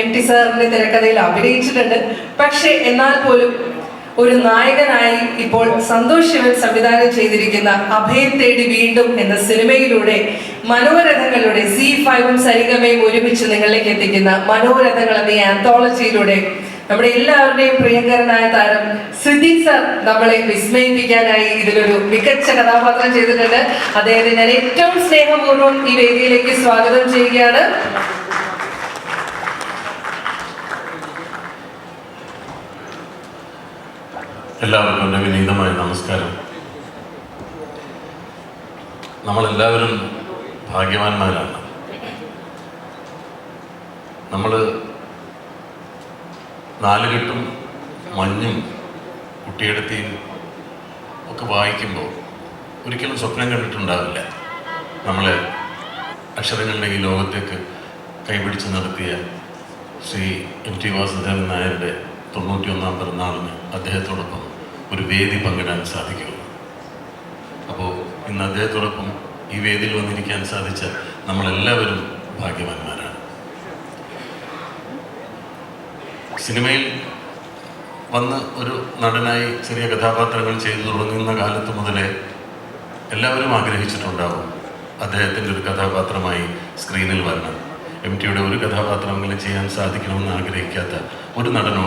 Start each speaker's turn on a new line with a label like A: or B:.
A: M T സാറിന്റെ തിരക്കഥയിൽ അഭിനയിച്ചിട്ടുണ്ട്. പക്ഷേ എന്നാൽ പോലും ഒരു നായകനായി ഇപ്പോൾ സന്തോഷ് ശിവൻ സംവിധാനം ചെയ്തിരിക്കുന്ന അഭയം തേടി വീണ്ടും എന്ന സിനിമയിലൂടെ മനോരഥങ്ങളുടെ സി ഫൈവും സരിഗമയും ഒരുമിച്ച് നിങ്ങളിലേക്ക് എത്തിക്കുന്ന മനോരഥങ്ങൾ എന്ന ആന്തോളജിയിലൂടെ നമ്മുടെ എല്ലാവരുടെയും പ്രിയങ്കരനായ താരം സിദ്ധി സർ നമ്മളെ വിസ്മയിപ്പിക്കാനായി ഇതിലൊരു മികച്ച കഥാപാത്രം ചെയ്തിട്ടുണ്ട്. അദ്ദേഹത്തെ ഞാൻ ഏറ്റവും സ്നേഹപൂർവം ഈ വേദിയിലേക്ക് സ്വാഗതം ചെയ്യുകയാണ്.
B: എല്ലാവർക്കും എന്റെ വിനീതമായ നമസ്കാരം. നമ്മളെല്ലാവരും ഭാഗ്യവാന്മാരാണ്. നമ്മൾ നാലുകെട്ടും മഞ്ഞും കുട്ടിയെടുത്തിയും ഒക്കെ വായിക്കുമ്പോൾ ഒരിക്കലും സ്വപ്നം കണ്ടിട്ടുണ്ടാവില്ല. നമ്മളെ അക്ഷരങ്ങളുടെ ഈ ലോകത്തേക്ക് കൈപിടിച്ച് നടത്തിയ ശ്രീ എം ടി വാസുദേവൻ നായരുടെ തൊണ്ണൂറ്റിയൊന്നാം പിറന്നാളിന് അദ്ദേഹത്തോടൊപ്പം ഒരു വേദി പങ്കിടാൻ സാധിക്കുള്ളൂ അപ്പോൾ ഇന്ന് അദ്ദേഹത്തോടൊപ്പം ഈ വേദിയിൽ വന്നിരിക്കാൻ സാധിച്ച നമ്മളെല്ലാവരും ഭാഗ്യവാന്മാരാണ്. സിനിമയിൽ വന്ന് ഒരു നടനായി ചെറിയ കഥാപാത്രങ്ങൾ ചെയ്തു തുടങ്ങുന്ന കാലത്ത് മുതലേ എല്ലാവരും ആഗ്രഹിച്ചിട്ടുണ്ടാവും അദ്ദേഹത്തിന്റെ ഒരു കഥാപാത്രമായി സ്ക്രീനിൽ വരണം. എം ടിയുടെ ഒരു കഥാപാത്രമെങ്കിലും ചെയ്യാൻ സാധിക്കണമെന്ന് ആഗ്രഹിക്കാത്ത ഒരു നടനും